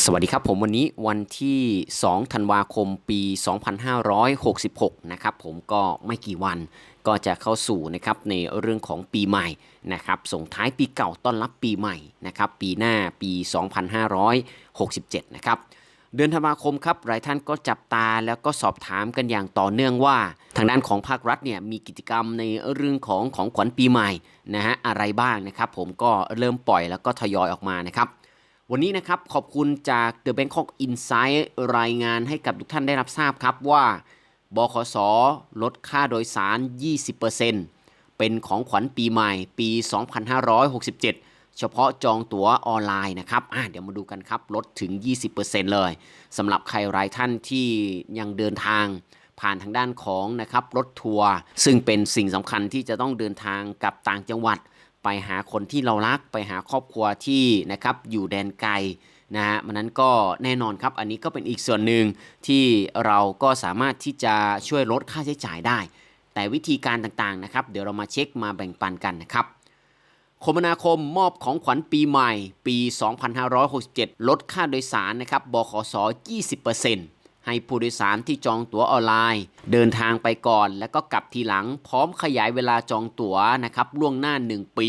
สวัสดีครับผมวันนี้วันที่ 2 ธันวาคมปี 2566 นะครับผมก็ไม่กี่วันก็จะเข้าสู่นะครับในเรื่องของปีใหม่นะครับส่งท้ายปีเก่าต้อนรับปีใหม่นะครับปีหน้าปี 2567 นะครับเดือนธันวาคมครับหลายท่านก็จับตาแล้วก็สอบถามกันอย่างต่อเนื่องว่า ทางด้านของภาครัฐเนี่ยมีกิจกรรมในเรื่องของของขวัญปีใหม่นะฮะอะไรบ้างนะครับผมก็เริ่มปล่อยแล้วก็ทยอยออกมานะครับ วันนี้นะครับขอบคุณจาก The Bangkok Insight รายงานให้กับทุกท่านได้รับทราบครับว่าบขสลดค่าโดยสาร 20%เป็นของขวัญปีใหม่ปี 2567 เฉพาะจองตั๋วออนไลน์นะครับอะเดี๋ยวมาดูกันครับ ลดถึง 20%เลยสำหรับใครรายท่านที่ยังเดินทางผ่านทางด้านของนะครับรถทัวร์ซึ่งเป็นสิ่งสำคัญที่จะต้องเดินทางกับต่างจังหวัด ไปหาคนที่เรารักไปหาครอบครัวที่นะครับอยู่แดนไกลนะฮะมันนั้นก็แน่นอนครับอันนี้ก็เป็นอีกส่วนหนึ่งที่เราก็สามารถที่จะช่วยลดค่าใช้จ่ายได้ แต่วิธีการต่างๆนะครับ เดี๋ยวเรามาเช็คมาแบ่งปันกันนะครับคมนาคมมอบของขวัญปีใหม่ ปี 2567 ลดค่าโดยสารนะครับบขส 20% ให้ผู้โดยสารที่จองตั๋วออนไลน์ เดินทางไปก่อน แล้วก็กลับทีหลังพร้อมขยายเวลาจองตั๋วนะครับล่วงหน้า 1 ปี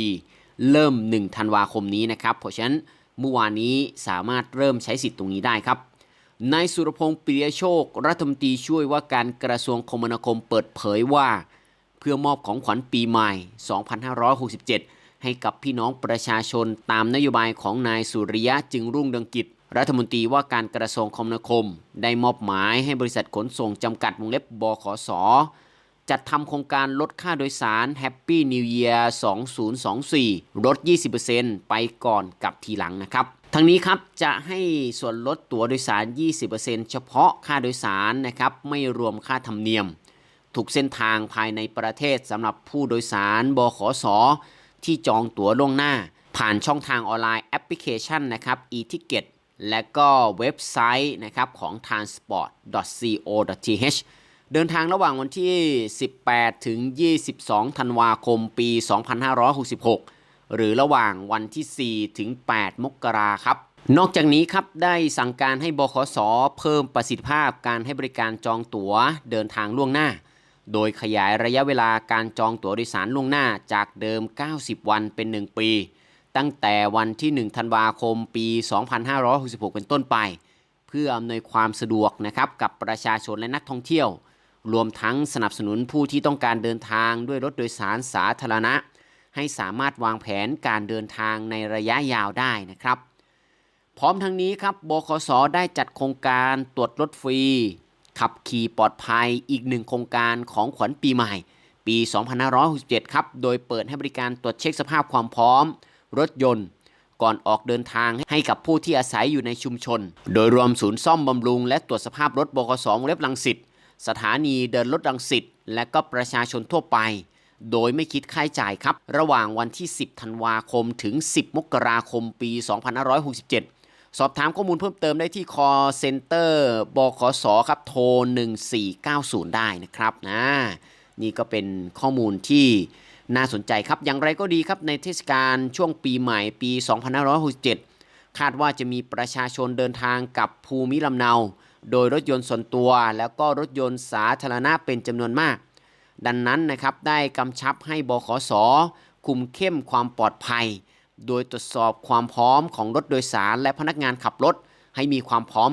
เริ่ม 1 ธันวาคมนี้นะครับ เพราะฉะนั้นเมื่อวานนี้สามารถเริ่มใช้สิทธิ์ตรงนี้ได้ครับนายสุรพงศ์ปิยโชค รัฐมนตรีช่วยว่าการกระทรวงคมนาคมเปิดเผยว่า เพื่อมอบของขวัญปีใหม่ 2567 ให้กับพี่น้องประชาชนตามนโยบายของนายสุริยะจึงรุ่งเรืองกิจ รัฐมนตรีว่าการกระทรวงคมนาคม ได้มอบหมายให้บริษัทขนส่งจำกัดวงเล็บบขสจัดทำโครงการลดค่าโดยสาร Happy New Year 2024 ลด 20%ไปก่อนกับทีหลังนะครับทั้งนี้ครับจะให้ส่วนลดตั๋วโดยสาร 20%เฉพาะค่าโดยสารนะครับไม่รวมค่าธรรมเนียมทุกเส้นทางภายในประเทศสำหรับผู้โดยสารบขสที่จองตั๋วล่วงหน้า ผ่านช่องทางออนไลน์แอปพลิเคชันนะครับ e-ticket และก็เว็บไซต์นะครับของ transport.co.th เดินทางระหว่างวันที่ 18 ถึง 22 ธันวาคมปี 2566 หรือระหว่างวันที่ 4 ถึง 8 มกราครับ นอกจากนี้ครับได้สั่งการให้บขส เพิ่มประสิทธิภาพการให้บริการจองตั๋วเดินทางล่วงหน้า โดยขยายระยะเวลาการจองตั๋วโดยสารล่วงหน้าจากเดิม 90 วันเป็น 1 ปี ตั้งแต่วันที่ 1 ธันวาคมปี 2566 เป็นต้นไป เพื่ออำนวยความสะดวกนะครับกับประชาชนและนักท่องเที่ยว รวมทั้งสนับสนุนผู้ที่ต้องการเดินทางด้วยรถโดยสารสาธารณะ ให้สามารถวางแผนการเดินทางในระยะยาวได้นะครับ พร้อมทั้งนี้ครับบคสได้จัดโครงการตรวจรถฟรี ขับขี่ปลอดภัยอีกหนึ่งโครงการของขวัญปีใหม่ ปี 2567 ครับ โดยเปิดให้บริการตรวจเช็คสภาพความพร้อม รถยนต์ ก่อนออกเดินทางให้กับผู้ที่อาศัยอยู่ในชุมชน โดยรวมศูนย์ซ่อมบำรุง และตรวจสภาพรถบคสวงเล็บลังสิตสถานีเดินรถรังสิตและก็ประชาชนทั่วไป โดยไม่คิดค่าใช้จ่ายครับ ระหว่างวันที่ 10 ธันวาคมถึง 10 มกราคมปี 2567 สอบถามข้อมูลเพิ่มเติมได้ที่ call center บขสครับโทร 1490 ได้นะครับนะนี่ก็เป็นข้อมูลที่ น่าสนใจครับ อย่างไรก็ดีครับในเทศกาลช่วงปีใหม่ปี 2567 คาดว่าจะมีประชาชนเดินทางกับภูมิลำเนา โดยรถยนต์ส่วนตัว แล้วก็รถยนต์สาธารณะเป็นจำนวนมาก ดังนั้นนะครับได้กำชับให้บขส คุมเข้มความปลอดภัย โดยตรวจสอบความพร้อมของรถโดยสารและพนักงานขับรถ ให้มีความพร้อม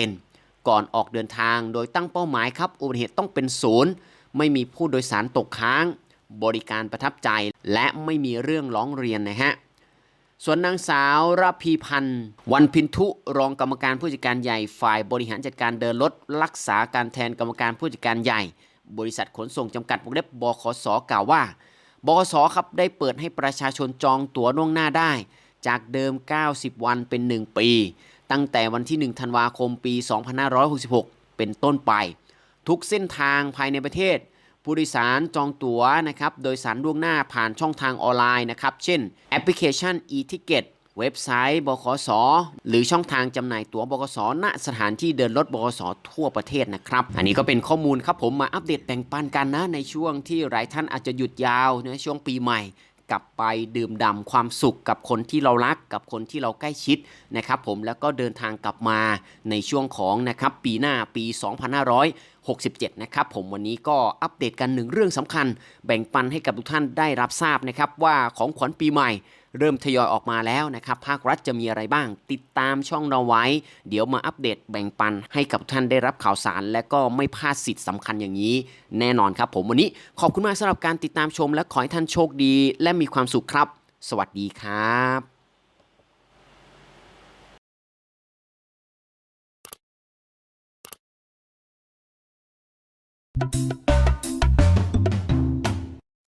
100%ก่อนออกเดินทางโดยตั้งเป้าหมายครับอุบัติเหตุต้องเป็นศูนย์ไม่มีผู้โดยสารตกค้าง บริการประทับใจ และไม่มีเรื่องร้องเรียนนะฮะส่วนนางสาวรพีพันธ์วันพินทุรองกรรมการผู้จัดการใหญ่ฝ่ายบริหารจัดการเดินรถรักษาการแทนกรรมการผู้จัดการใหญ่ บริษัทขนส่งจำกัดวงเล็บบขสกล่าวว่าบขสครับได้เปิดให้ประชาชนจองตั๋วล่วงหน้าได้ จากเดิม 90 วันเป็น 1 ปี ตั้งแต่วันที่ 1 ธันวาคมปี 2566 เป็นต้นไป ทุกเส้นทางภายในประเทศ ผู้โดยสารจองตั๋วนะครับโดยสารล่วงหน้าผ่านช่องทางออนไลน์นะครับเช่นแอปพลิเคชัน e-ticket เว็บไซต์บขส หรือช่องทางจำหน่ายตั๋วบขส ณ สถานที่เดินรถบขส ทั่วประเทศนะครับ อันนี้ก็เป็นข้อมูลครับผมมาอัปเดตแบ่งปันกันนะในช่วงที่หลายท่านอาจจะหยุดยาวในช่วงปีใหม่ กลับไปดื่มด่ำความสุขกับคนที่เรารักกับคนที่เราใกล้ชิดนะครับผมแล้วก็เดินทางกลับมาในช่วงของนะครับปีหน้าปี 2567 นะครับผมวันนี้ก็อัปเดตกันหนึ่งเรื่องสำคัญ แบ่งปันให้กับทุกท่านได้รับทราบนะครับว่าของขวัญปีใหม่ เริ่มทยอยออกมาแล้วนะครับ ภาครัฐจะมีอะไรบ้าง ติดตามช่องเราไว้ เดี๋ยวมาอัปเดตแบ่งปันให้กับท่านได้รับข่าวสาร และก็ไม่พลาดสิทธิ์สำคัญอย่างนี้ แน่นอนครับผมวันนี้ขอบคุณมากสำหรับการติดตามชม และขอให้ท่านโชคดี และมีความสุขครับ สวัสดีครับ